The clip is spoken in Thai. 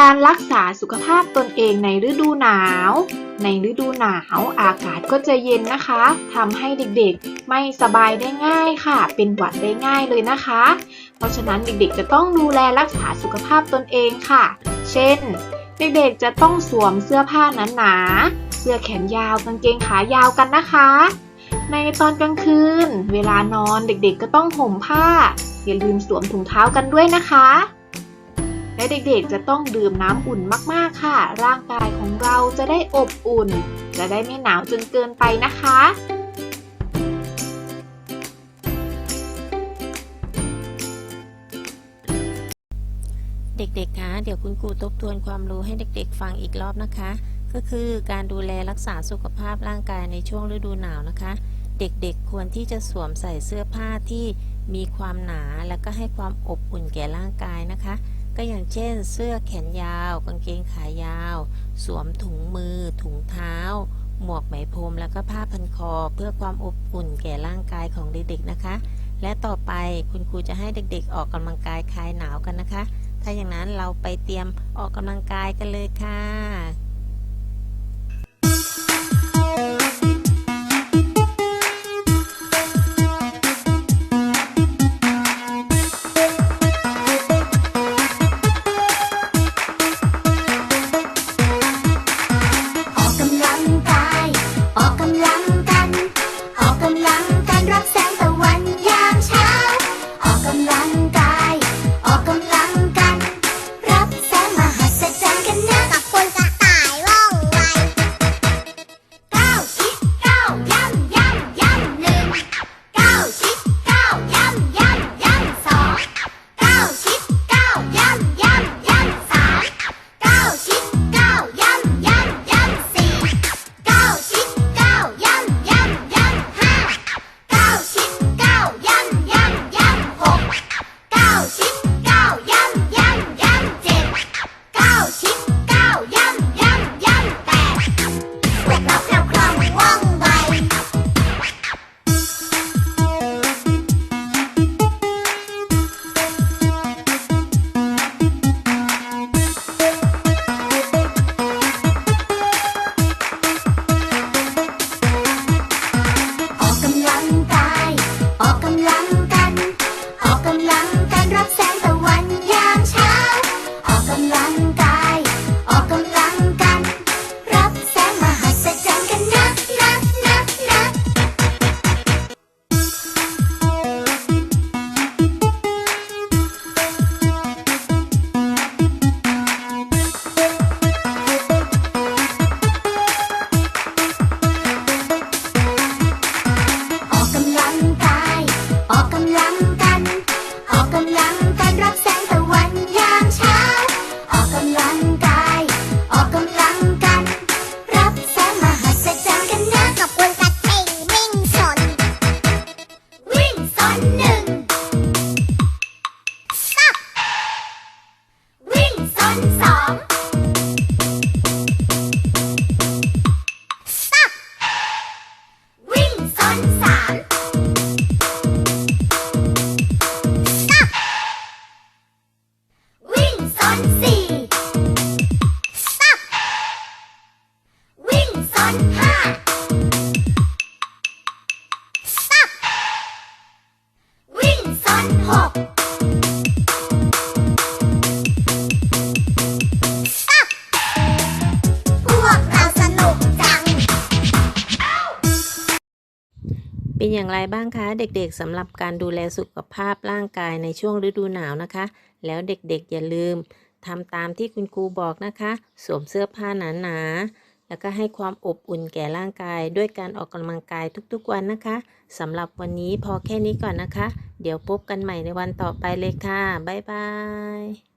การรักษาสุขภาพตนเองในฤดูหนาว ในฤดูหนาวอากาศก็จะเย็นนะคะทำให้เด็กๆไม่สบายได้ง่ายค่ะ เป็นหวัดได้ง่ายเลยนะคะ เพราะฉะนั้นเด็กๆจะต้องดูแลรักษาสุขภาพตนเองค่ะ เช่น เด็กๆจะต้องสวมเสื้อผ้าหนาๆเสื้อแขนยาวกางเกงขายาวกันนะคะ ในตอนกลางคืน เวลานอนเด็กๆก็ต้องห่มผ้าอย่าลืมสวมถุงเท้ากันด้วยนะคะ และเด็กๆจะต้องดื่มน้ำอุ่นมากๆค่ะ ร่างกายของเราจะได้อบอุ่น จะได้ไม่หนาวจนเกินไปนะคะเด็กๆ คะ เดี๋ยวคุณครูทบทวนความรู้ให้เด็กๆ ฟังอีกรอบนะคะ ก็คือการดูแลรักษาสุขภาพร่างกายในช่วงฤดูหนาวนะคะ เด็กๆ ควรที่จะสวมใส่เสื้อผ้าที่มีความหนา และก็ให้ความอบอุ่นแก่ร่างกายนะคะ ก็อย่างเช่น เสื้อแขนยาว กางเกงขายาว สวมถุงมือ ถุงเท้า หมวกไหมพรมแล้วก็ผ้าพันคอ เพื่อความอบอุ่นแก่ร่างกายของเด็กๆนะคะ และต่อไปคุณครูจะให้เด็กๆ ออกกำลังกายคลายหนาวกันนะคะ ถ้าอย่างนั้นเราไปเตรียมออกกำลังกายกันเลยค่ะ สองซับวิ่งสนสามซับวิ่งสนสี่ซับวิ่งสนห้าซับวิ่งสนหก เป็นอย่างไรบ้างคะ เด็กๆสำหรับการดูแลสุขภาพร่างกายในช่วงฤดูหนาวนะคะ แล้วเด็กๆอย่าลืมทำตามที่คุณครูบอกนะคะ สวมเสื้อผ้าหนาๆแล้วก็ให้ความอบอุ่นแก่ร่างกาย ด้วยการออกกำลังกายทุกๆวันนะคะสำหรับวันนี้พอแค่นี้ก่อนนะคะ เดี๋ยวพบกันใหม่ในวันต่อไปเลยค่ะบ๊ายบาย